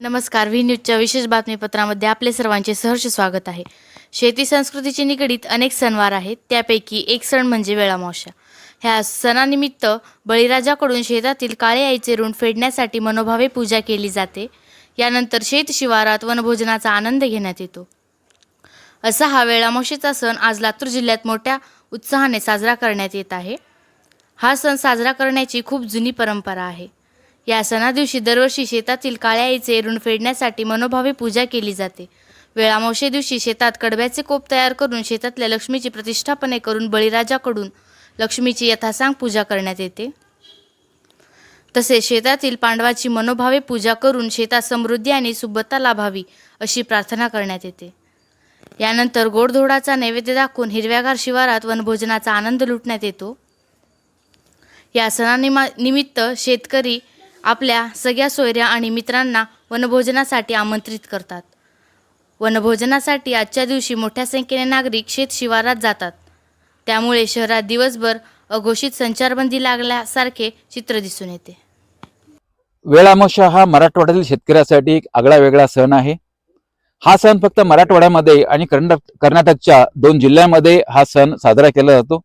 नमस्कार व्ही न्यूजच्या विशेष बातमीपत्रामध्ये आपले सर्वांचे सहर्ष स्वागत आहे. शेती संस्कृतीची निगडीत अनेक सणवार आहेत त्यापैकी एक सण म्हणजे वेळामावशा ह्या सणानिमित्त बळीराजाकडून शेतातील काळे आईचे ऋण फेडण्यासाठी मनोभावे पूजा केली जाते. यानंतर शेत शिवारात वनभोजनाचा आनंद घेण्यात येतो. असा हा वेळामावशीचा सण आज लातूर जिल्ह्यात मोठ्या उत्साहाने साजरा करण्यात येत आहे. हा सण साजरा करण्याची खूप जुनी परंपरा आहे. या सणादिवशी दरवर्षी शेतातील काळ्या आईचे ऋण फेडण्यासाठी मनोभावे पूजा केली जाते. वेळामावशे दिवशी शेतात कडब्याचे कोप तयार करून शेतातल्या लक्ष्मीची प्रतिष्ठापने करून बळीराजाकडून लक्ष्मीची यथासांग पूजा करण्यात येते. तसेच शेतातील पांडवाची मनोभावे पूजा करून शेतात समृद्धी आणि सुबत्ता लाभावी अशी प्रार्थना करण्यात येते. यानंतर गोडधोडाचा नैवेद्य दाखवून हिरव्यागार शिवारात वनभोजनाचा आनंद लुटण्यात येतो. या सणानिमा निमित्त शेतकरी आपल्या सगळ्या सोयऱ्या आणि मित्रांना वनभोजनासाठी आमंत्रित करतात. वनभोजनासाठी आजच्या दिवशी मोठ्या संख्येने नागरिक शेत शिवारात जातात. त्यामुळे शहरात दिवसभर अघोषित संचारबंदी लागल्यासारखे चित्र दिसून येते. वेळामोशा हा मराठवाड्यातील शेतकऱ्यासाठी एक आगळा वेगळा सण आहे. हा सण फक्त मराठवाड्यामध्ये आणि कर्नाटकच्या दोन जिल्ह्यामध्ये हा सण साजरा केला जातो.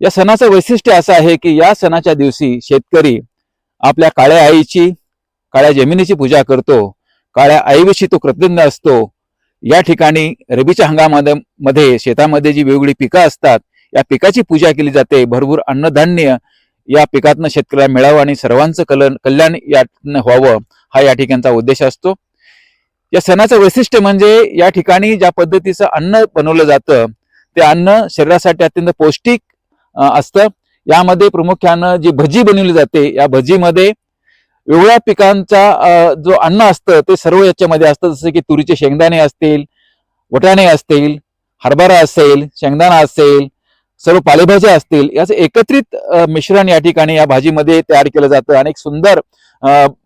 या सणाचं वैशिष्ट्य असं आहे की या सणाच्या दिवशी शेतकरी आपल्या काळ्या आईची काळ्या जमिनीची पूजा करतो काळ्या आईविषयी तो कृतज्ञ असतो. या ठिकाणी रबीच्या हंगामामध्ये शेतामध्ये जी वेगवेगळी पिकं असतात या पिकाची पूजा केली जाते. भरपूर अन्नधान्य या पिकातनं शेतकऱ्याला मिळावं आणि सर्वांचं कल कल्याण यातनं व्हावं हा या ठिकाणचा उद्देश असतो. या सणाचं वैशिष्ट्य म्हणजे या ठिकाणी ज्या पद्धतीचं अन्न बनवलं जातं ते अन्न शरीरासाठी अत्यंत पौष्टिक असतं. यामध्ये प्रामुख्यानं जी भजी बनवली जाते या भजीमध्ये वेगवेगळ्या पिकांचा जो अन्न असतं ते सर्व याच्यामध्ये असतं. जसं की तुरीचे शेंगदाणे असतील वटाणे असतील हरभरा असेल शेंगदाणा असेल सर्व पालेभाज्या असतील याचं एकत्रित मिश्रण या ठिकाणी या भाजीमध्ये तयार केलं जातं. आणि एक सुंदर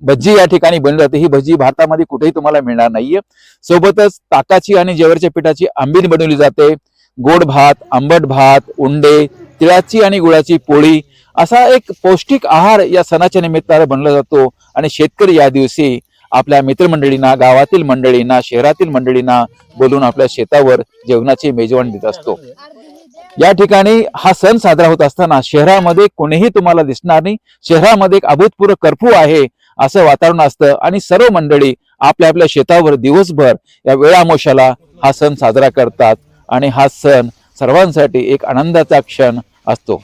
भजी या ठिकाणी बनली जाते. ही भजी भारतामध्ये कुठेही तुम्हाला मिळणार नाहीये. सोबतच ताकाची आणि जेवरच्या पिठाची आंबील बनवली जाते. गोड भात आंबट भात उंडे तिळाची आणि गुळाची पोळी असा एक पौष्टिक आहार या सणाच्या निमित्तानं बनला जातो. आणि शेतकरी या दिवशी आपल्या मित्रमंडळींना गावातील मंडळींना शहरातील मंडळींना बोलून आपल्या शेतावर जेवणाची मेजवान देत असतो. या ठिकाणी हा सण साजरा होत असताना शहरामध्ये कोणीही तुम्हाला दिसणार नाही. शहरामध्ये एक अभूतपूर्व कर्फ्यू आहे असं वातावरण असतं आणि सर्व मंडळी आपल्या आपल्या शेतावर दिवसभर या वेळामोशाला हा सण साजरा करतात. आणि हा सण सर्वांसाठी एक आनंदाचा क्षण असतो